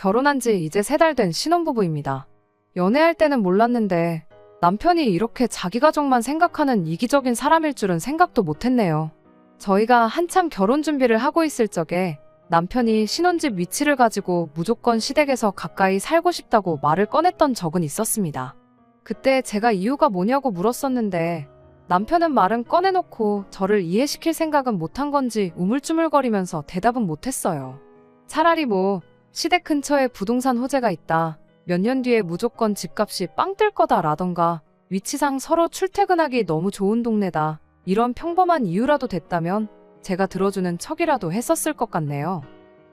결혼한 지 이제 세 달 된 신혼부부입니다. 연애할 때는 몰랐는데 남편이 이렇게 자기 가족만 생각하는 이기적인 사람일 줄은 생각도 못했네요. 저희가 한참 결혼 준비를 하고 있을 적에 남편이 신혼집 위치를 가지고 무조건 시댁에서 가까이 살고 싶다고 말을 꺼냈던 적은 있었습니다. 그때 제가 이유가 뭐냐고 물었었는데 남편은 말은 꺼내놓고 저를 이해시킬 생각은 못한 건지 우물쭈물거리면서 대답은 못했어요. 차라리 뭐 시댁 근처에 부동산 호재가 있다. 몇 년 뒤에 무조건 집값이 빵 뜰 거다 라던가 위치상 서로 출퇴근하기 너무 좋은 동네다. 이런 평범한 이유라도 됐다면 제가 들어주는 척이라도 했었을 것 같네요.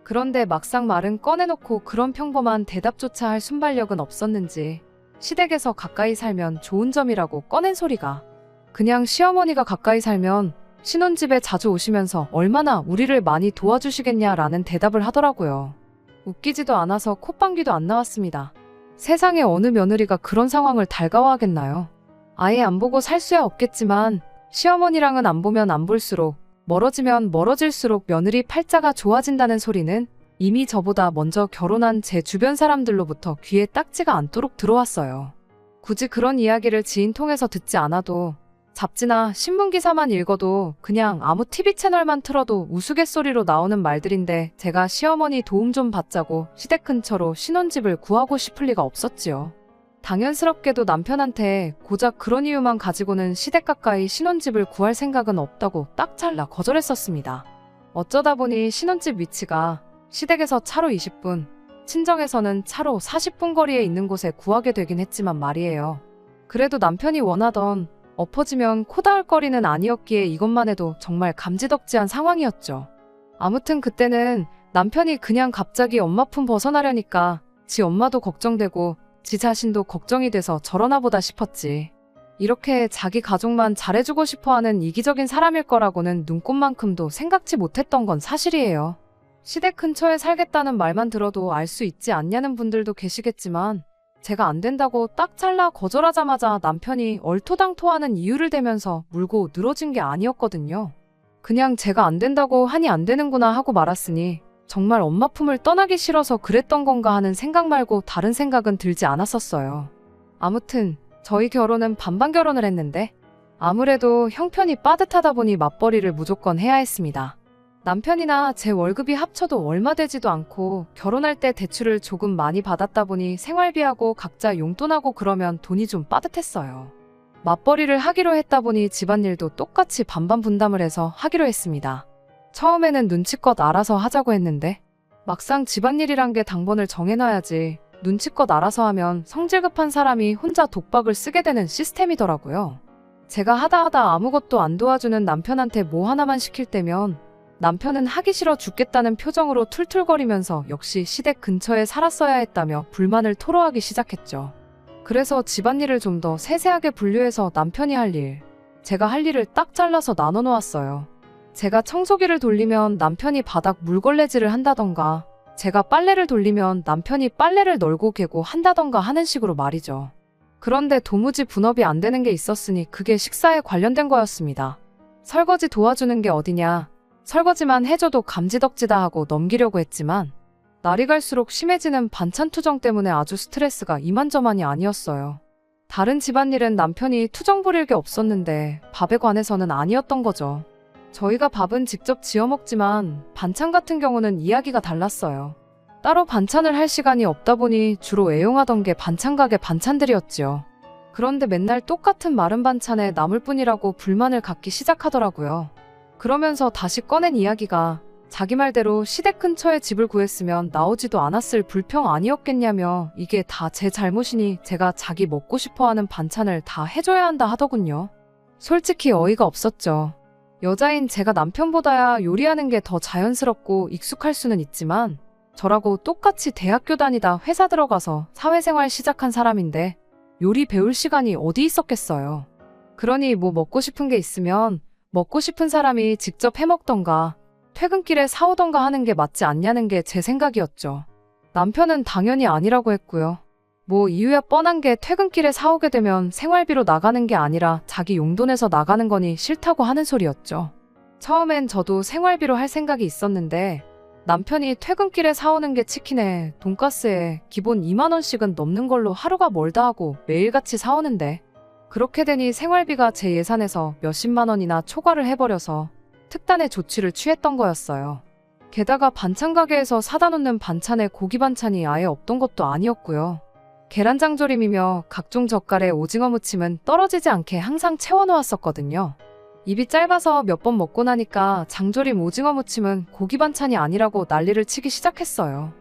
그런데 막상 말은 꺼내놓고 그런 평범한 대답조차 할 순발력은 없었는지 시댁에서 가까이 살면 좋은 점이라고 꺼낸 소리가 그냥 시어머니가 가까이 살면 신혼집에 자주 오시면서 얼마나 우리를 많이 도와주시겠냐라는 대답을 하더라고요. 웃기지도 않아서 콧방귀도 안 나왔습니다. 세상에 어느 며느리가 그런 상황을 달가워하겠나요? 아예 안 보고 살 수야 없겠지만 시어머니랑은 안 보면 안 볼수록 멀어지면 멀어질수록 며느리 팔자가 좋아진다는 소리는 이미 저보다 먼저 결혼한 제 주변 사람들로부터 귀에 딱지가 않도록 들어왔어요. 굳이 그런 이야기를 지인 통해서 듣지 않아도 잡지나 신문 기사만 읽어도 그냥 아무 TV 채널만 틀어도 우스갯소리로 나오는 말들인데 제가 시어머니 도움 좀 받자고 시댁 근처로 신혼집을 구하고 싶을 리가 없었지요. 당연스럽게도 남편한테 고작 그런 이유만 가지고는 시댁 가까이 신혼집을 구할 생각은 없다고 딱 잘라 거절했었습니다. 어쩌다 보니 신혼집 위치가 시댁에서 차로 20분, 친정에서는 차로 40분 거리에 있는 곳에 구하게 되긴 했지만 말이에요. 그래도 남편이 원하던 엎어지면 코 닿을 거리는 아니었기에 이것만 해도 정말 감지덕지한 상황이었죠. 아무튼 그때는 남편이 그냥 갑자기 엄마 품 벗어나려니까 지 엄마도 걱정되고 지 자신도 걱정이 돼서 저러나 보다 싶었지. 이렇게 자기 가족만 잘해주고 싶어 하는 이기적인 사람일 거라고는 눈꼽만큼도 생각지 못했던 건 사실이에요. 시댁 근처에 살겠다는 말만 들어도 알 수 있지 않냐는 분들도 계시겠지만 제가 안 된다고 딱 잘라 거절하자마자 남편이 얼토당토하는 이유를 대면서 물고 늘어진 게 아니었거든요. 그냥 제가 안 된다고 하니 안 되는구나 하고 말았으니 정말 엄마 품을 떠나기 싫어서 그랬던 건가 하는 생각 말고 다른 생각은 들지 않았었어요. 아무튼 저희 결혼은 반반 결혼을 했는데 아무래도 형편이 빠듯하다 보니 맞벌이를 무조건 해야 했습니다. 남편이나 제 월급이 합쳐도 얼마 되지도 않고 결혼할 때 대출을 조금 많이 받았다 보니 생활비하고 각자 용돈하고 그러면 돈이 좀 빠듯했어요. 맞벌이를 하기로 했다 보니 집안일도 똑같이 반반 분담을 해서 하기로 했습니다. 처음에는 눈치껏 알아서 하자고 했는데 막상 집안일이란 게 당번을 정해놔야지 눈치껏 알아서 하면 성질 급한 사람이 혼자 독박을 쓰게 되는 시스템이더라고요. 제가 하다 하다 아무것도 안 도와주는 남편한테 뭐 하나만 시킬 때면 남편은 하기 싫어 죽겠다는 표정으로 툴툴거리면서 역시 시댁 근처에 살았어야 했다며 불만을 토로하기 시작했죠. 그래서 집안일을 좀 더 세세하게 분류해서 남편이 할 일, 제가 할 일을 딱 잘라서 나눠 놓았어요. 제가 청소기를 돌리면 남편이 바닥 물걸레질을 한다던가, 제가 빨래를 돌리면 남편이 빨래를 널고 개고 한다던가 하는 식으로 말이죠. 그런데 도무지 분업이 안 되는 게 있었으니 그게 식사에 관련된 거였습니다. 설거지 도와주는 게 어디냐, 설거지만 해줘도 감지덕지다 하고 넘기려고 했지만 날이 갈수록 심해지는 반찬 투정 때문에 아주 스트레스가 이만저만이 아니었어요. 다른 집안일은 남편이 투정 부릴 게 없었는데 밥에 관해서는 아니었던 거죠. 저희가 밥은 직접 지어 먹지만 반찬 같은 경우는 이야기가 달랐어요. 따로 반찬을 할 시간이 없다 보니 주로 애용하던 게 반찬 가게 반찬들이었지요. 그런데 맨날 똑같은 마른 반찬에 남을 뿐이라고 불만을 갖기 시작하더라고요. 그러면서 다시 꺼낸 이야기가 자기 말대로 시댁 근처에 집을 구했으면 나오지도 않았을 불평 아니었겠냐며 이게 다 제 잘못이니 제가 자기 먹고 싶어 하는 반찬을 다 해줘야 한다 하더군요. 솔직히 어이가 없었죠. 여자인 제가 남편보다야 요리하는 게 더 자연스럽고 익숙할 수는 있지만 저라고 똑같이 대학교 다니다 회사 들어가서 사회생활 시작한 사람인데 요리 배울 시간이 어디 있었겠어요. 그러니 뭐 먹고 싶은 게 있으면 먹고 싶은 사람이 직접 해먹던가 퇴근길에 사오던가 하는 게 맞지 않냐는 게 제 생각이었죠. 남편은 당연히 아니라고 했고요. 뭐 이유야 뻔한 게 퇴근길에 사오게 되면 생활비로 나가는 게 아니라 자기 용돈에서 나가는 거니 싫다고 하는 소리였죠. 처음엔 저도 생활비로 할 생각이 있었는데 남편이 퇴근길에 사오는 게 치킨에 돈가스에 기본 2만원씩은 넘는 걸로 하루가 멀다 하고 매일같이 사오는데 그렇게 되니 생활비가 제 예산에서 몇십만 원이나 초과를 해버려서 특단의 조치를 취했던 거였어요. 게다가 반찬 가게에서 사다 놓는 반찬에 고기 반찬이 아예 없던 것도 아니었고요. 계란장조림이며 각종 젓갈에 오징어 무침은 떨어지지 않게 항상 채워놓았었거든요. 입이 짧아서 몇 번 먹고 나니까 장조림 오징어 무침은 고기 반찬이 아니라고 난리를 치기 시작했어요.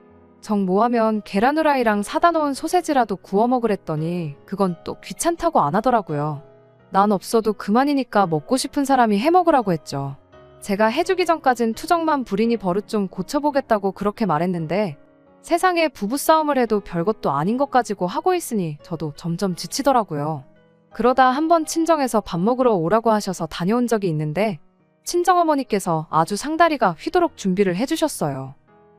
정 뭐하면 계란 후라이랑 사다 놓은 소세지라도 구워 먹으랬더니 그건 또 귀찮다고 안 하더라고요. 난 없어도 그만이니까 먹고 싶은 사람이 해 먹으라고 했죠. 제가 해주기 전까진 투정만 부리니 버릇 좀 고쳐보겠다고 그렇게 말했는데 세상에 부부싸움을 해도 별것도 아닌 것 가지고 하고 있으니 저도 점점 지치더라고요. 그러다 한번 친정에서 밥 먹으러 오라고 하셔서 다녀온 적이 있는데 친정어머니께서 아주 상다리가 휘도록 준비를 해주셨어요.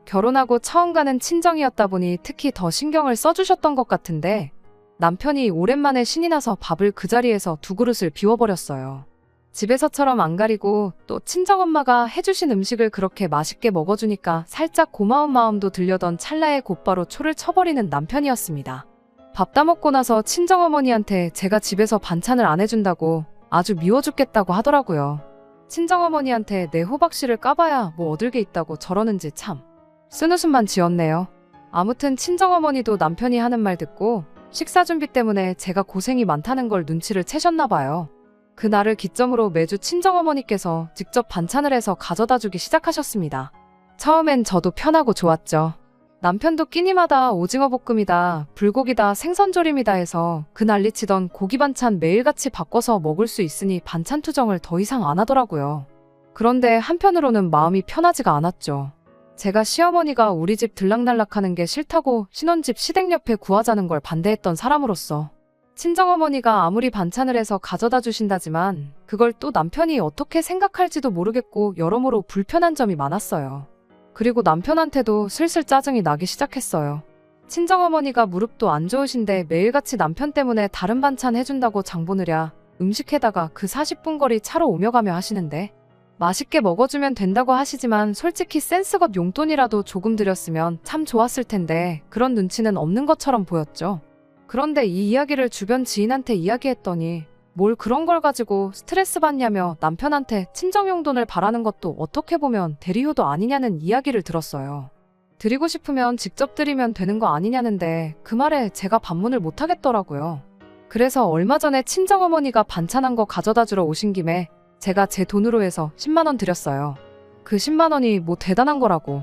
결혼하고 처음 가는 친정이었다 보니 특히 더 신경을 써주셨던 것 같은데 남편이 오랜만에 신이 나서 밥을 그 자리에서 두 그릇을 비워버렸어요. 집에서처럼 안 가리고 또 친정엄마가 해주신 음식을 그렇게 맛있게 먹어주니까 살짝 고마운 마음도 들려던 찰나에 곧바로 초를 쳐버리는 남편이었습니다. 밥다 먹고 나서 친정어머니한테 제가 집에서 반찬을 안 해준다고 아주 미워 죽겠다고 하더라고요. 친정어머니한테 내 호박씨를 까봐야 뭐 얻을 게 있다고 저러는지 참. 쓴웃음만 지었네요. 아무튼 친정어머니도 남편이 하는 말 듣고 식사 준비 때문에 제가 고생이 많다는 걸 눈치를 채셨나 봐요. 그날을 기점으로 매주 친정어머니께서 직접 반찬을 해서 가져다 주기 시작하셨습니다. 처음엔 저도 편하고 좋았죠. 남편도 끼니마다 오징어 볶음이다, 불고기다, 생선조림이다 해서 그 난리치던 고기 반찬 매일같이 바꿔서 먹을 수 있으니 반찬 투정을 더 이상 안 하더라고요. 그런데 한편으로는 마음이 편하지가 않았죠. 제가 시어머니가 우리 집 들락날락하는 게 싫다고 신혼집 시댁 옆에 구하자는 걸 반대했던 사람으로서 친정어머니가 아무리 반찬을 해서 가져다 주신다지만 그걸 또 남편이 어떻게 생각할지도 모르겠고 여러모로 불편한 점이 많았어요. 그리고 남편한테도 슬슬 짜증이 나기 시작했어요. 친정어머니가 무릎도 안 좋으신데 매일같이 남편 때문에 다른 반찬 해준다고 장 보느랴 음식해다가 그 40분 거리 차로 오며 가며 하시는데 맛있게 먹어주면 된다고 하시지만 솔직히 센스껏 용돈이라도 조금 드렸으면 참 좋았을 텐데 그런 눈치는 없는 것처럼 보였죠. 그런데 이 이야기를 주변 지인한테 이야기했더니 뭘 그런 걸 가지고 스트레스 받냐며 남편한테 친정용돈을 바라는 것도 어떻게 보면 대리효도 아니냐는 이야기를 들었어요. 드리고 싶으면 직접 드리면 되는 거 아니냐는데 그 말에 제가 반문을 못 하겠더라고요. 그래서 얼마 전에 친정어머니가 반찬한 거 가져다 주러 오신 김에 제가 제 돈으로 해서 10만원 드렸어요. 그 10만원이 뭐 대단한 거라고.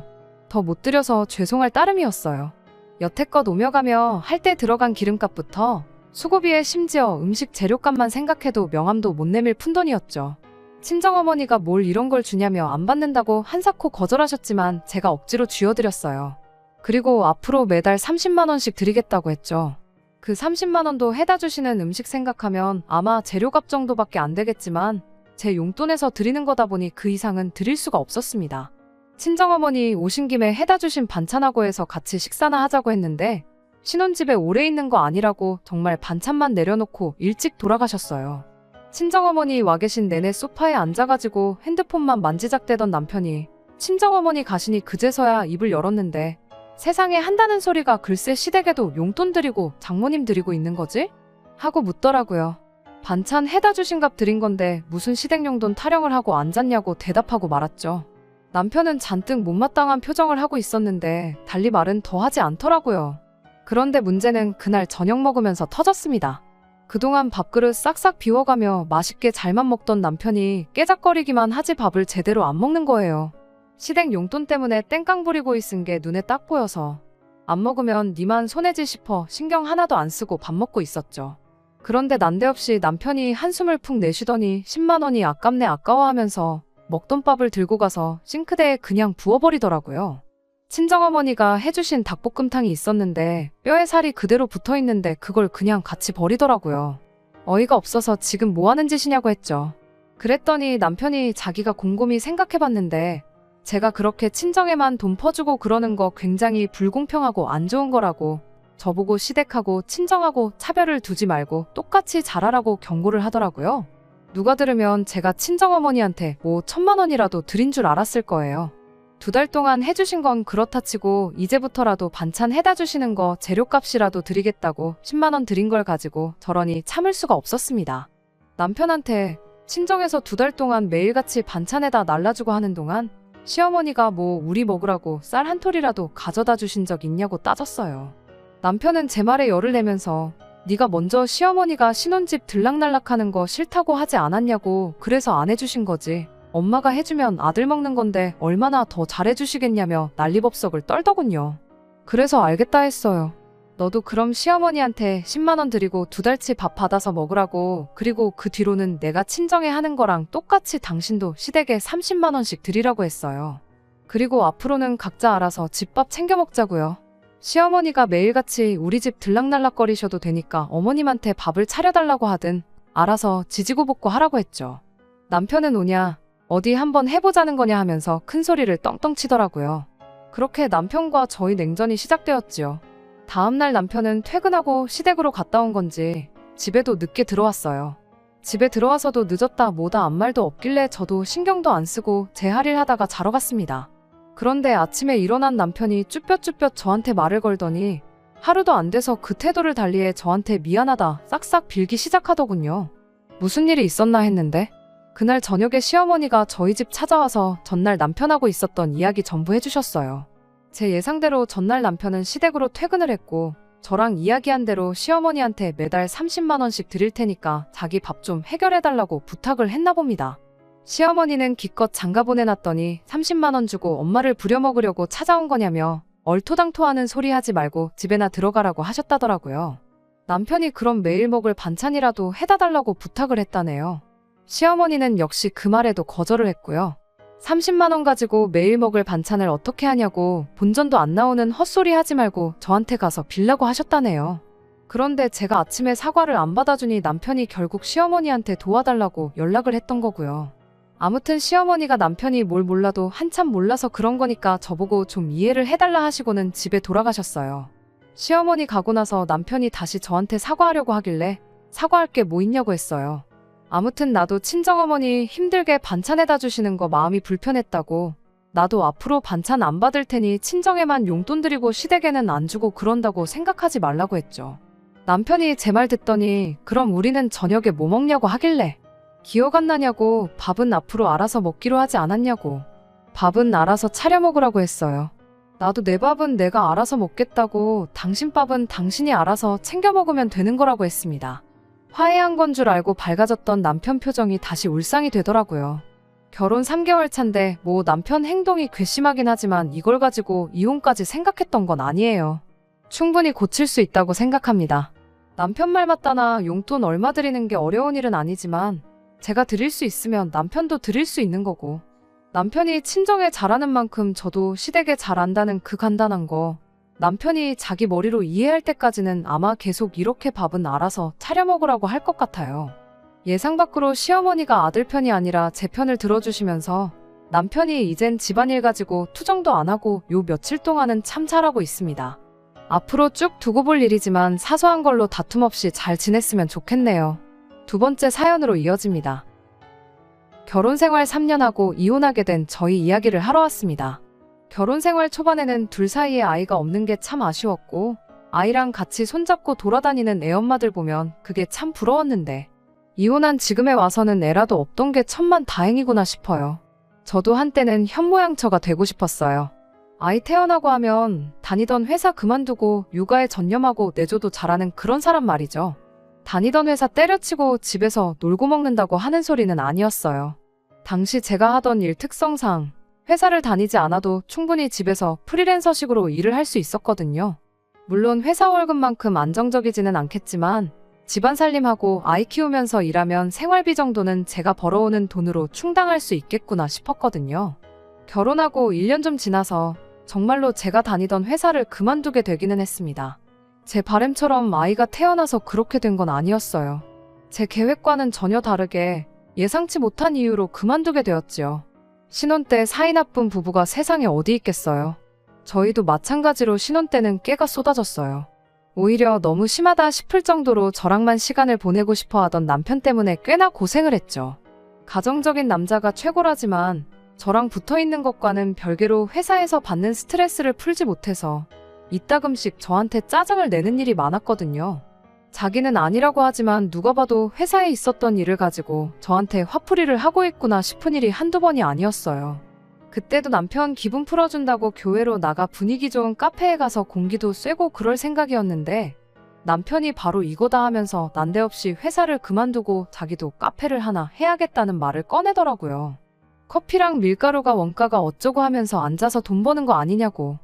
더 못 드려서 죄송할 따름이었어요. 여태껏 오며 가며 할 때 들어간 기름값부터 수고비에 심지어 음식 재료값만 생각해도 명함도 못 내밀 푼돈이었죠. 친정어머니가 뭘 이런 걸 주냐며 안 받는다고 한사코 거절하셨지만 제가 억지로 쥐어드렸어요. 그리고 앞으로 매달 30만원씩 드리겠다고 했죠. 그 30만원도 해다 주시는 음식 생각하면 아마 재료값 정도밖에 안 되겠지만 제 용돈에서 드리는 거다 보니 그 이상은 드릴 수가 없었습니다. 친정어머니 오신 김에 해다 주신 반찬하고 해서 같이 식사나 하자고 했는데 신혼집에 오래 있는 거 아니라고 정말 반찬만 내려놓고 일찍 돌아가셨어요. 친정어머니 와 계신 내내 소파에 앉아가지고 핸드폰만 만지작대던 남편이 친정어머니 가시니 그제서야 입을 열었는데 세상에 한다는 소리가 글쎄 시댁에도 용돈 드리고 장모님 드리고 있는 거지? 하고 묻더라고요. 반찬 해다 주신 값 드린 건데 무슨 시댁 용돈 타령을 하고 앉았냐고 대답하고 말았죠. 남편은 잔뜩 못마땅한 표정을 하고 있었는데 달리 말은 더 하지 않더라고요. 그런데 문제는 그날 저녁 먹으면서 터졌습니다. 그동안 밥그릇 싹싹 비워가며 맛있게 잘만 먹던 남편이 깨작거리기만 하지 밥을 제대로 안 먹는 거예요. 시댁 용돈 때문에 땡깡 부리고 있은 게 눈에 딱 보여서 안 먹으면 니만 손해지 싶어 신경 하나도 안 쓰고 밥 먹고 있었죠. 그런데 난데없이 남편이 한숨을 푹 내쉬더니 10만 원이 아깝네 아까워하면서 먹던 밥을 들고 가서 싱크대에 그냥 부어버리더라고요. 친정어머니가 해주신 닭볶음탕이 있었는데 뼈에 살이 그대로 붙어 있는데 그걸 그냥 같이 버리더라고요. 어이가 없어서 지금 뭐 하는 짓이냐고 했죠. 그랬더니 남편이 자기가 곰곰이 생각해봤는데 제가 그렇게 친정에만 돈 퍼주고 그러는 거 굉장히 불공평하고 안 좋은 거라고 저보고 시댁하고 친정하고 차별을 두지 말고 똑같이 잘하라고 경고를 하더라고요. 누가 들으면 제가 친정어머니한테 뭐 천만 원이라도 드린 줄 알았을 거예요. 두 달 동안 해주신 건 그렇다 치고 이제부터라도 반찬 해다 주시는 거 재료값이라도 드리겠다고 10만 원 드린 걸 가지고 저러니 참을 수가 없었습니다. 남편한테 친정에서 두 달 동안 매일같이 반찬에다 날라주고 하는 동안 시어머니가 뭐 우리 먹으라고 쌀 한 톨이라도 가져다 주신 적 있냐고 따졌어요. 남편은 제 말에 열을 내면서 네가 먼저 시어머니가 신혼집 들락날락하는 거 싫다고 하지 않았냐고 그래서 안 해주신 거지. 엄마가 해주면 아들 먹는 건데 얼마나 더 잘해주시겠냐며 난리법석을 떨더군요. 그래서 알겠다 했어요. 너도 그럼 시어머니한테 10만원 드리고 두 달치 밥 받아서 먹으라고 그리고 그 뒤로는 내가 친정에 하는 거랑 똑같이 당신도 시댁에 30만원씩 드리라고 했어요. 그리고 앞으로는 각자 알아서 집밥 챙겨 먹자고요. 시어머니가 매일같이 우리 집 들락날락거리셔도 되니까 어머님한테 밥을 차려달라고 하든 알아서 지지고 볶고 하라고 했죠. 남편은 오냐 어디 한번 해보자는 거냐 하면서 큰 소리를 떵떵 치더라고요. 그렇게 남편과 저희 냉전이 시작되었지요. 다음날 남편은 퇴근하고 시댁으로 갔다 온 건지 집에도 늦게 들어왔어요. 집에 들어와서도 늦었다 뭐다 아무 말도 없길래 저도 신경도 안 쓰고 제 할일 하다가 자러 갔습니다. 그런데 아침에 일어난 남편이 쭈뼛쭈뼛 저한테 말을 걸더니 하루도 안 돼서 그 태도를 달리해 저한테 미안하다 싹싹 빌기 시작하더군요. 무슨 일이 있었나 했는데 그날 저녁에 시어머니가 저희 집 찾아와서 전날 남편하고 있었던 이야기 전부 해주셨어요. 제 예상대로 전날 남편은 시댁으로 퇴근을 했고 저랑 이야기한 대로 시어머니한테 매달 30만 원씩 드릴 테니까 자기 밥 좀 해결해달라고 부탁을 했나 봅니다. 시어머니는 기껏 장가 보내놨더니 30만원 주고 엄마를 부려먹으려고 찾아온 거냐며 얼토당토하는 소리 하지 말고 집에나 들어가라고 하셨다더라고요. 남편이 그럼 매일 먹을 반찬이라도 해다 달라고 부탁을 했다네요. 시어머니는 역시 그 말에도 거절을 했고요. 30만원 가지고 매일 먹을 반찬을 어떻게 하냐고 본전도 안 나오는 헛소리 하지 말고 저한테 가서 빌라고 하셨다네요. 그런데 제가 아침에 사과를 안 받아주니 남편이 결국 시어머니한테 도와달라고 연락을 했던 거고요. 아무튼 시어머니가 남편이 뭘 몰라도 한참 몰라서 그런 거니까 저보고 좀 이해를 해달라 하시고는 집에 돌아가셨어요. 시어머니 가고 나서 남편이 다시 저한테 사과하려고 하길래 사과할 게 뭐 있냐고 했어요. 아무튼 나도 친정어머니 힘들게 반찬해다 주시는 거 마음이 불편했다고 나도 앞으로 반찬 안 받을 테니 친정에만 용돈 드리고 시댁에는 안 주고 그런다고 생각하지 말라고 했죠. 남편이 제 말 듣더니 그럼 우리는 저녁에 뭐 먹냐고 하길래 기억 안 나냐고 밥은 앞으로 알아서 먹기로 하지 않았냐고 밥은 알아서 차려 먹으라고 했어요. 나도 내 밥은 내가 알아서 먹겠다고 당신 밥은 당신이 알아서 챙겨 먹으면 되는 거라고 했습니다. 화해한 건 줄 알고 밝아졌던 남편 표정이 다시 울상이 되더라고요. 결혼 3개월 차인데 뭐 남편 행동이 괘씸하긴 하지만 이걸 가지고 이혼까지 생각했던 건 아니에요. 충분히 고칠 수 있다고 생각합니다. 남편 말 맞다나 용돈 얼마 드리는 게 어려운 일은 아니지만 제가 드릴 수 있으면 남편도 드릴 수 있는 거고 남편이 친정에 잘하는 만큼 저도 시댁에 잘한다는 그 간단한 거 남편이 자기 머리로 이해할 때까지는 아마 계속 이렇게 밥은 알아서 차려 먹으라고 할 것 같아요. 예상 밖으로 시어머니가 아들 편이 아니라 제 편을 들어주시면서 남편이 이젠 집안일 가지고 투정도 안 하고 요 며칠 동안은 참 잘하고 있습니다. 앞으로 쭉 두고 볼 일이지만 사소한 걸로 다툼 없이 잘 지냈으면 좋겠네요. 두 번째 사연으로 이어집니다. 결혼 생활 3년 하고 이혼하게 된 저희 이야기를 하러 왔습니다. 결혼 생활 초반에는 둘 사이에 아이가 없는 게 참 아쉬웠고, 아이랑 같이 손잡고 돌아다니는 애엄마들 보면 그게 참 부러웠는데, 이혼한 지금에 와서는 애라도 없던 게 천만 다행이구나 싶어요. 저도 한때는 현모양처가 되고 싶었어요. 아이 태어나고 하면 다니던 회사 그만두고 육아에 전념하고 내줘도 잘하는 그런 사람 말이죠. 다니던 회사 때려치고 집에서 놀고 먹는다고 하는 소리는 아니었어요. 당시 제가 하던 일 특성상 회사를 다니지 않아도 충분히 집에서 프리랜서식으로 일을 할 수 있었거든요. 물론 회사 월급만큼 안정적이지는 않겠지만 집안 살림하고 아이 키우면서 일하면 생활비 정도는 제가 벌어오는 돈으로 충당할 수 있겠구나 싶었거든요. 결혼하고 1년 좀 지나서 정말로 제가 다니던 회사를 그만두게 되기는 했습니다. 제 바램처럼 아이가 태어나서 그렇게 된 건 아니었어요. 제 계획과는 전혀 다르게 예상치 못한 이유로 그만두게 되었지요. 신혼 때 사이 나쁜 부부가 세상에 어디 있겠어요. 저희도 마찬가지로 신혼 때는 깨가 쏟아졌어요. 오히려 너무 심하다 싶을 정도로 저랑만 시간을 보내고 싶어 하던 남편 때문에 꽤나 고생을 했죠. 가정적인 남자가 최고라지만 저랑 붙어 있는 것과는 별개로 회사에서 받는 스트레스를 풀지 못해서 이따금씩 저한테 짜증을 내는 일이 많았거든요. 자기는 아니라고 하지만 누가 봐도 회사에 있었던 일을 가지고 저한테 화풀이를 하고 있구나 싶은 일이 한두 번이 아니었어요. 그때도 남편 기분 풀어준다고 교회로 나가 분위기 좋은 카페에 가서 공기도 쐬고 그럴 생각이었는데 남편이 바로 이거다 하면서 난데없이 회사를 그만두고 자기도 카페를 하나 해야겠다는 말을 꺼내더라고요. 커피랑 밀가루가 원가가 어쩌고 하면서 앉아서 돈 버는 거 아니냐고.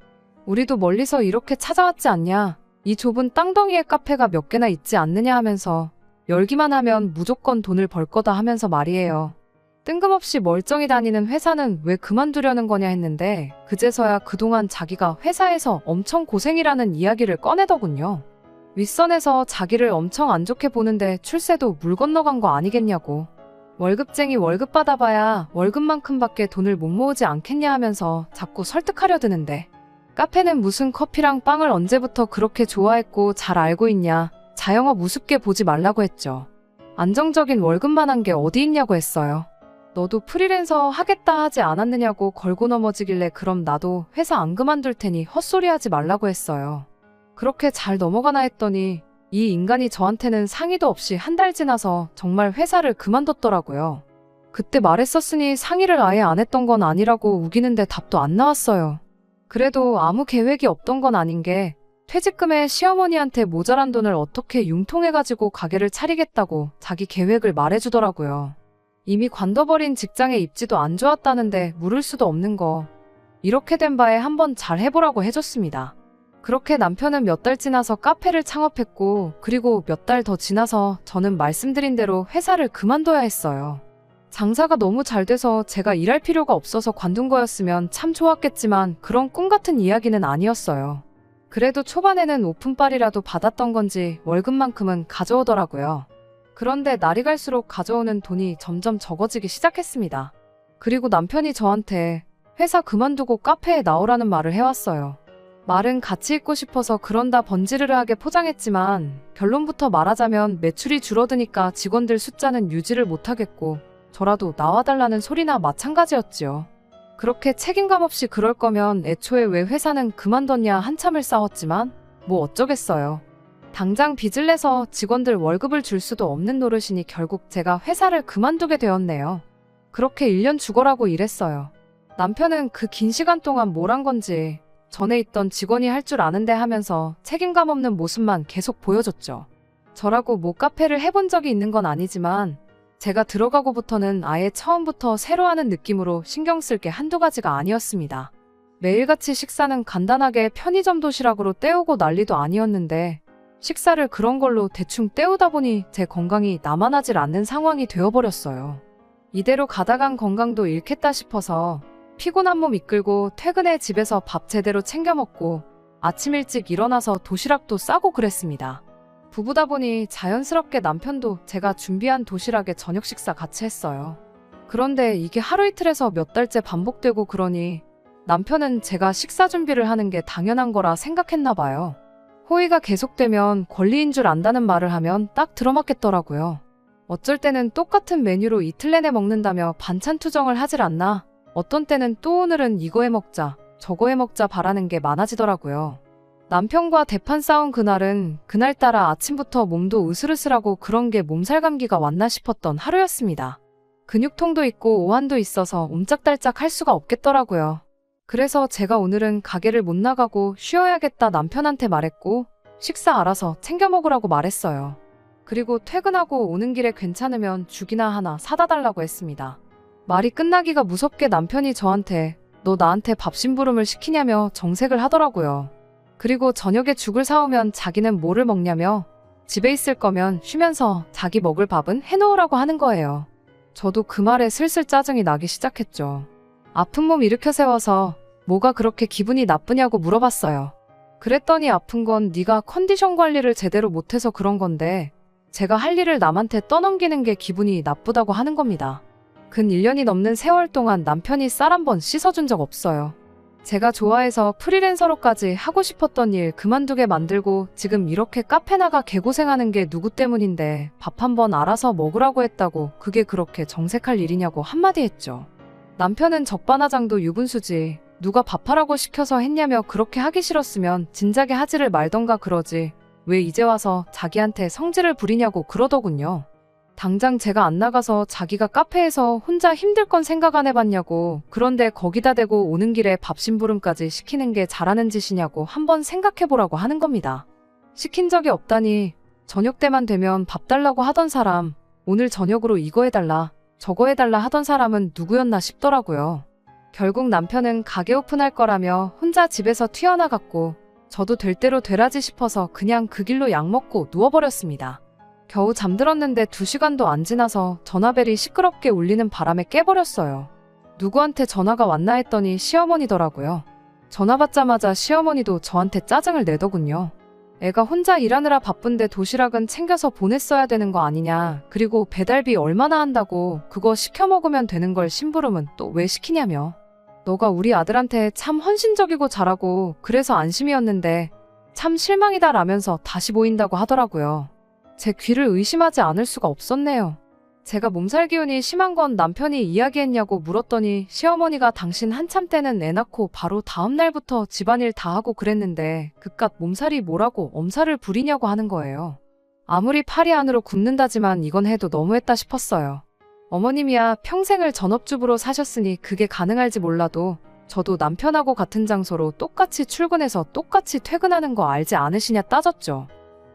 우리도 멀리서 이렇게 찾아왔지 않냐. 이 좁은 땅덩이에 카페가 몇 개나 있지 않느냐 하면서 열기만 하면 무조건 돈을 벌 거다 하면서 말이에요. 뜬금없이 멀쩡히 다니는 회사는 왜 그만두려는 거냐 했는데 그제서야 그동안 자기가 회사에서 엄청 고생이라는 이야기를 꺼내더군요. 윗선에서 자기를 엄청 안 좋게 보는데 출세도 물 건너간 거 아니겠냐고. 월급쟁이 월급 받아봐야 월급만큼밖에 돈을 못 모으지 않겠냐 하면서 자꾸 설득하려 드는데 카페는 무슨 커피랑 빵을 언제부터 그렇게 좋아했고 잘 알고 있냐. 자영업 우습게 보지 말라고 했죠. 안정적인 월급만 한 게 어디 있냐고 했어요. 너도 프리랜서 하겠다 하지 않았느냐고 걸고 넘어지길래 그럼 나도 회사 안 그만둘 테니 헛소리 하지 말라고 했어요. 그렇게 잘 넘어가나 했더니 이 인간이 저한테는 상의도 없이 한 달 지나서 정말 회사를 그만뒀더라고요. 그때 말했었으니 상의를 아예 안 했던 건 아니라고 우기는데 답도 안 나왔어요. 그래도 아무 계획이 없던 건 아닌 게 퇴직금에 시어머니한테 모자란 돈을 어떻게 융통해가지고 가게를 차리겠다고 자기 계획을 말해주더라고요. 이미 관둬버린 직장에 입지도 안 좋았다는데 물을 수도 없는 거. 이렇게 된 바에 한번 잘 해보라고 해줬습니다. 그렇게 남편은 몇 달 지나서 카페를 창업했고, 그리고 몇 달 더 지나서 저는 말씀드린 대로 회사를 그만둬야 했어요. 장사가 너무 잘 돼서 제가 일할 필요가 없어서 관둔 거였으면 참 좋았겠지만 그런 꿈 같은 이야기는 아니었어요. 그래도 초반에는 오픈빨이라도 받았던 건지 월급만큼은 가져오더라고요. 그런데 날이 갈수록 가져오는 돈이 점점 적어지기 시작했습니다. 그리고 남편이 저한테 회사 그만두고 카페에 나오라는 말을 해왔어요. 말은 같이 있고 싶어서 그런다 번지르르하게 포장했지만 결론부터 말하자면 매출이 줄어드니까 직원들 숫자는 유지를 못하겠고 저라도 나와달라는 소리나 마찬가지였지요. 그렇게 책임감 없이 그럴 거면 애초에 왜 회사는 그만뒀냐 한참을 싸웠지만 뭐 어쩌겠어요. 당장 빚을 내서 직원들 월급을 줄 수도 없는 노릇이니 결국 제가 회사를 그만두게 되었네요. 그렇게 1년 죽어라고 일했어요. 남편은 그 긴 시간 동안 뭘 한 건지 전에 있던 직원이 할 줄 아는데 하면서 책임감 없는 모습만 계속 보여줬죠. 저라고 뭐 카페를 해본 적이 있는 건 아니지만 제가 들어가고부터는 아예 처음부터 새로 하는 느낌으로 신경 쓸 게 한두 가지가 아니었습니다. 매일같이 식사는 간단하게 편의점 도시락으로 때우고 난리도 아니었는데 식사를 그런 걸로 대충 때우다 보니 제 건강이 남아나질 않는 상황이 되어버렸어요. 이대로 가다간 건강도 잃겠다 싶어서 피곤한 몸 이끌고 퇴근에 집에서 밥 제대로 챙겨 먹고 아침 일찍 일어나서 도시락도 싸고 그랬습니다. 부부다 보니 자연스럽게 남편도 제가 준비한 도시락에 저녁 식사 같이 했어요. 그런데 이게 하루 이틀에서 몇 달째 반복되고 그러니 남편은 제가 식사 준비를 하는 게 당연한 거라 생각했나 봐요. 호의가 계속되면 권리인 줄 안다는 말을 하면 딱 들어맞겠더라고요. 어쩔 때는 똑같은 메뉴로 이틀 내내 먹는다며 반찬 투정을 하질 않나. 어떤 때는 또 오늘은 이거 해 먹자, 저거 해 먹자 바라는 게 많아지더라고요. 남편과 대판 싸운 그날은 그날따라 아침부터 몸도 으슬으슬하고 그런 게 몸살 감기가 왔나 싶었던 하루였습니다. 근육통도 있고 오한도 있어서 옴짝달짝 할 수가 없겠더라고요. 그래서 제가 오늘은 가게를 못 나가고 쉬어야겠다 남편한테 말했고 식사 알아서 챙겨 먹으라고 말했어요. 그리고 퇴근하고 오는 길에 괜찮으면 죽이나 하나 사다 달라고 했습니다. 말이 끝나기가 무섭게 남편이 저한테 너 나한테 밥 심부름을 시키냐며 정색을 하더라고요. 그리고 저녁에 죽을 사오면 자기는 뭐를 먹냐며 집에 있을 거면 쉬면서 자기 먹을 밥은 해놓으라고 하는 거예요. 저도 그 말에 슬슬 짜증이 나기 시작했죠. 아픈 몸 일으켜 세워서 뭐가 그렇게 기분이 나쁘냐고 물어봤어요. 그랬더니 아픈 건 네가 컨디션 관리를 제대로 못해서 그런 건데 제가 할 일을 남한테 떠넘기는 게 기분이 나쁘다고 하는 겁니다. 근 1년이 넘는 세월 동안 남편이 쌀 한 번 씻어준 적 없어요. 제가 좋아해서 프리랜서로까지 하고 싶었던 일 그만두게 만들고 지금 이렇게 카페 나가 개고생하는 게 누구 때문인데 밥 한 번 알아서 먹으라고 했다고 그게 그렇게 정색할 일이냐고 한마디 했죠. 남편은 적반하장도 유분수지. 누가 밥하라고 시켜서 했냐며 그렇게 하기 싫었으면 진작에 하지를 말던가 그러지. 왜 이제 와서 자기한테 성질을 부리냐고 그러더군요. 당장 제가 안 나가서 자기가 카페에서 혼자 힘들 건 생각 안 해봤냐고. 그런데 거기다 대고 오는 길에 밥심부름까지 시키는 게 잘하는 짓이냐고 한번 생각해보라고 하는 겁니다. 시킨 적이 없다니. 저녁 때만 되면 밥 달라고 하던 사람, 오늘 저녁으로 이거 해달라, 저거 해달라 하던 사람은 누구였나 싶더라고요. 결국 남편은 가게 오픈할 거라며 혼자 집에서 튀어나갔고, 저도 될 대로 되라지 싶어서 그냥 그 길로 약 먹고 누워버렸습니다. 겨우 잠들었는데 두 시간도 안 지나서 전화벨이 시끄럽게 울리는 바람에 깨버렸어요. 누구한테 전화가 왔나 했더니 시어머니더라고요. 전화 받자마자 시어머니도 저한테 짜증을 내더군요. 애가 혼자 일하느라 바쁜데 도시락은 챙겨서 보냈어야 되는 거 아니냐. 그리고 배달비 얼마나 한다고 그거 시켜 먹으면 되는 걸 심부름은 또 왜 시키냐며. 너가 우리 아들한테 참 헌신적이고 잘하고 그래서 안심이었는데 참 실망이다 라면서 다시 보인다고 하더라고요. 제 귀를 의심하지 않을 수가 없었네요. 제가 몸살 기운이 심한 건 남편이 이야기했냐고 물었더니 시어머니가 당신 한참 때는 애 낳고 바로 다음 날부터 집안일 다 하고 그랬는데 그깟 몸살이 뭐라고 엄살을 부리냐고 하는 거예요. 아무리 팔이 안으로 굽는다지만 이건 해도 너무했다 싶었어요. 어머님이야 평생을 전업주부로 사셨으니 그게 가능할지 몰라도 저도 남편하고 같은 장소로 똑같이 출근해서 똑같이 퇴근하는 거 알지 않으시냐 따졌죠.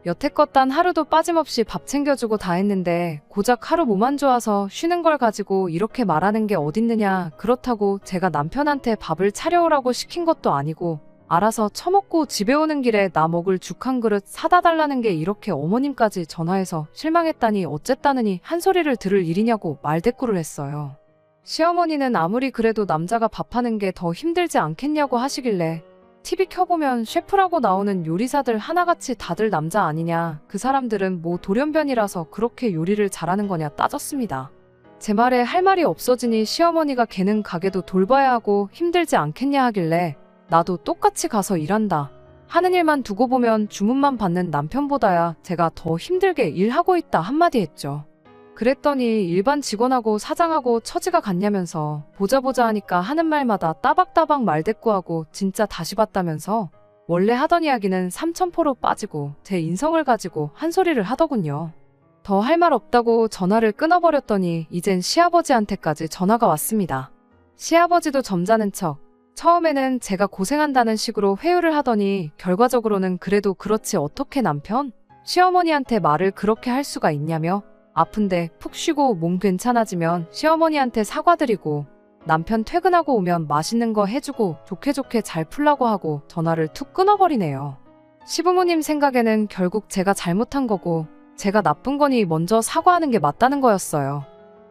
여태껏 단 하루도 빠짐없이 밥 챙겨주고 다 했는데 고작 하루 몸 안 좋아서 쉬는 걸 가지고 이렇게 말하는 게 어딨느냐. 그렇다고 제가 남편한테 밥을 차려오라고 시킨 것도 아니고 알아서 처먹고 집에 오는 길에 나 먹을 죽 한 그릇 사다 달라는 게 이렇게 어머님까지 전화해서 실망했다니 어쨌다느니 한 소리를 들을 일이냐고 말대꾸를 했어요. 시어머니는 아무리 그래도 남자가 밥하는 게 더 힘들지 않겠냐고 하시길래 TV 켜보면 셰프라고 나오는 요리사들 하나같이 다들 남자 아니냐. 그 사람들은 뭐 돌연변이라서 그렇게 요리를 잘하는 거냐 따졌습니다. 제 말에 할 말이 없어지니 시어머니가 걔는 가게도 돌봐야 하고 힘들지 않겠냐 하길래 나도 똑같이 가서 일한다. 하는 일만 두고 보면 주문만 받는 남편보다야 제가 더 힘들게 일하고 있다 한마디 했죠. 그랬더니 일반 직원하고 사장하고 처지가 같냐면서 보자 보자 하니까 하는 말마다 따박따박 말대꾸하고 진짜 다시 봤다면서 원래 하던 이야기는 삼천포로 빠지고 제 인성을 가지고 한 소리를 하더군요. 더 할 말 없다고 전화를 끊어버렸더니 이젠 시아버지한테까지 전화가 왔습니다. 시아버지도 점잖은 척 처음에는 제가 고생한다는 식으로 회유를 하더니 결과적으로는 그래도 그렇지 어떻게 남편? 시어머니한테 말을 그렇게 할 수가 있냐며 아픈데 푹 쉬고 몸 괜찮아지면 시어머니한테 사과드리고 남편 퇴근하고 오면 맛있는 거 해주고 좋게 좋게 잘 풀라고 하고 전화를 툭 끊어버리네요. 시부모님 생각에는 결국 제가 잘못한 거고 제가 나쁜 거니 먼저 사과하는 게 맞다는 거였어요.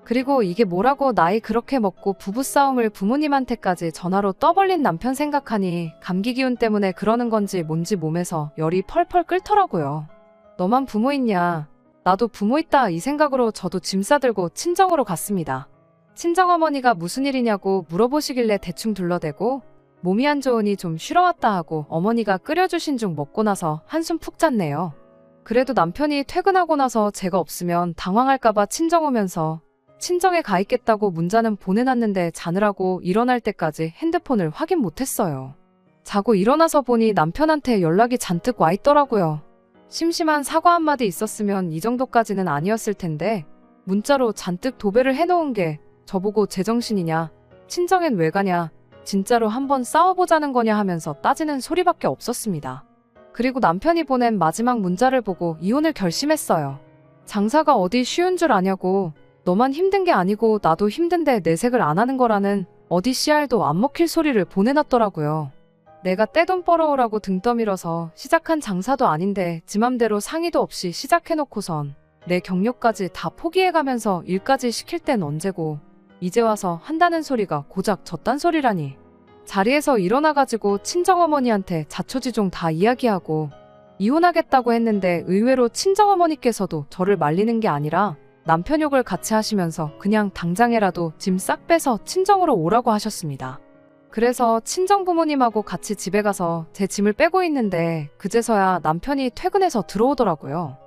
그리고 이게 뭐라고 나이 그렇게 먹고 부부싸움을 부모님한테까지 전화로 떠벌린 남편 생각하니 감기 기운 때문에 그러는 건지 뭔지 몸에서 열이 펄펄 끓더라고요. 너만 부모 있냐? 나도 부모 있다 이 생각으로 저도 짐 싸들고 친정으로 갔습니다. 친정어머니가 무슨 일이냐고 물어보시길래 대충 둘러대고 몸이 안 좋으니 좀 쉬러 왔다 하고 어머니가 끓여주신 죽 먹고 나서 한숨 푹 잤네요. 그래도 남편이 퇴근하고 나서 제가 없으면 당황할까봐 친정 오면서 친정에 가 있겠다고 문자는 보내놨는데 자느라고 일어날 때까지 핸드폰을 확인 못했어요. 자고 일어나서 보니 남편한테 연락이 잔뜩 와 있더라고요. 심심한 사과 한마디 있었으면 이 정도까지는 아니었을 텐데 문자로 잔뜩 도배를 해놓은 게 저보고 제정신이냐 친정엔 왜 가냐 진짜로 한번 싸워보자는 거냐 하면서 따지는 소리밖에 없었습니다. 그리고 남편이 보낸 마지막 문자를 보고 이혼을 결심했어요. 장사가 어디 쉬운 줄 아냐고 너만 힘든 게 아니고 나도 힘든데 내색을 안 하는 거라는 어디 씨알도 안 먹힐 소리를 보내놨더라고요. 내가 떼돈 벌어오라고 등 떠밀어서 시작한 장사도 아닌데 지 맘대로 상의도 없이 시작해놓고선 내 경력까지 다 포기해가면서 일까지 시킬 땐 언제고 이제 와서 한다는 소리가 고작 저딴 소리라니. 자리에서 일어나가지고 친정어머니한테 자초지종 다 이야기하고 이혼하겠다고 했는데 의외로 친정어머니께서도 저를 말리는 게 아니라 남편 욕을 같이 하시면서 그냥 당장에라도 짐 싹 빼서 친정으로 오라고 하셨습니다. 그래서 친정 부모님하고 같이 집에 가서 제 짐을 빼고 있는데 그제서야 남편이 퇴근해서 들어오더라고요.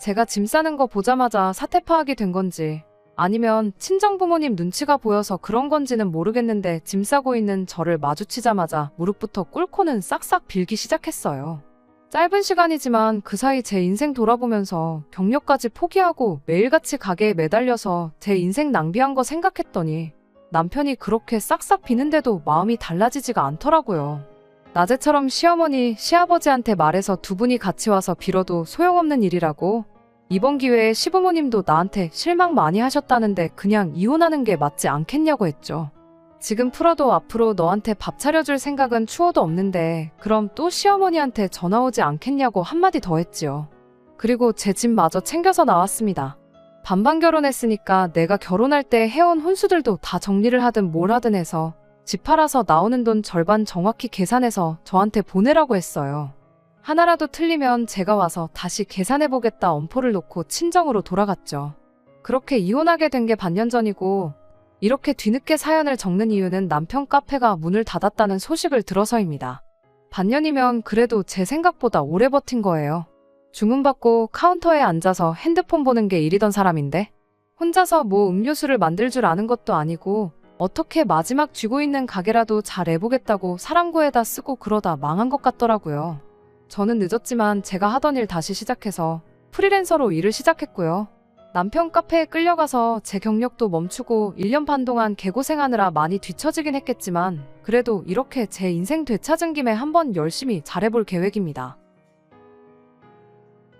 제가 짐 싸는 거 보자마자 사태 파악이 된 건지 아니면 친정 부모님 눈치가 보여서 그런 건지는 모르겠는데 짐 싸고 있는 저를 마주치자마자 무릎부터 꿇고는 싹싹 빌기 시작했어요. 짧은 시간이지만 그 사이 제 인생 돌아보면서 경력까지 포기하고 매일같이 가게에 매달려서 제 인생 낭비한 거 생각했더니 남편이 그렇게 싹싹 비는데도 마음이 달라지지가 않더라고요. 낮에처럼 시어머니, 시아버지한테 말해서 두 분이 같이 와서 빌어도 소용없는 일이라고 이번 기회에 시부모님도 나한테 실망 많이 하셨다는데 그냥 이혼하는 게 맞지 않겠냐고 했죠. 지금 풀어도 앞으로 너한테 밥 차려줄 생각은 추워도 없는데 그럼 또 시어머니한테 전화 오지 않겠냐고 한마디 더 했지요. 그리고 제 집마저 챙겨서 나왔습니다. 반반 결혼했으니까 내가 결혼할 때 해온 혼수들도 다 정리를 하든 뭘 하든 해서 집 팔아서 나오는 돈 절반 정확히 계산해서 저한테 보내라고 했어요. 하나라도 틀리면 제가 와서 다시 계산해보겠다 엄포를 놓고 친정으로 돌아갔죠. 그렇게 이혼하게 된 게 반년 전이고 이렇게 뒤늦게 사연을 적는 이유는 남편 카페가 문을 닫았다는 소식을 들어서입니다. 반년이면 그래도 제 생각보다 오래 버틴 거예요. 주문받고 카운터에 앉아서 핸드폰 보는 게 일이던 사람인데 혼자서 뭐 음료수를 만들 줄 아는 것도 아니고 어떻게 마지막 쥐고 있는 가게라도 잘 해보겠다고 사람 구에다 쓰고 그러다 망한 것 같더라고요. 저는 늦었지만 제가 하던 일 다시 시작해서 프리랜서로 일을 시작했고요. 남편 카페에 끌려가서 제 경력도 멈추고 1년 반 동안 개고생하느라 많이 뒤처지긴 했겠지만 그래도 이렇게 제 인생 되찾은 김에 한번 열심히 잘해볼 계획입니다.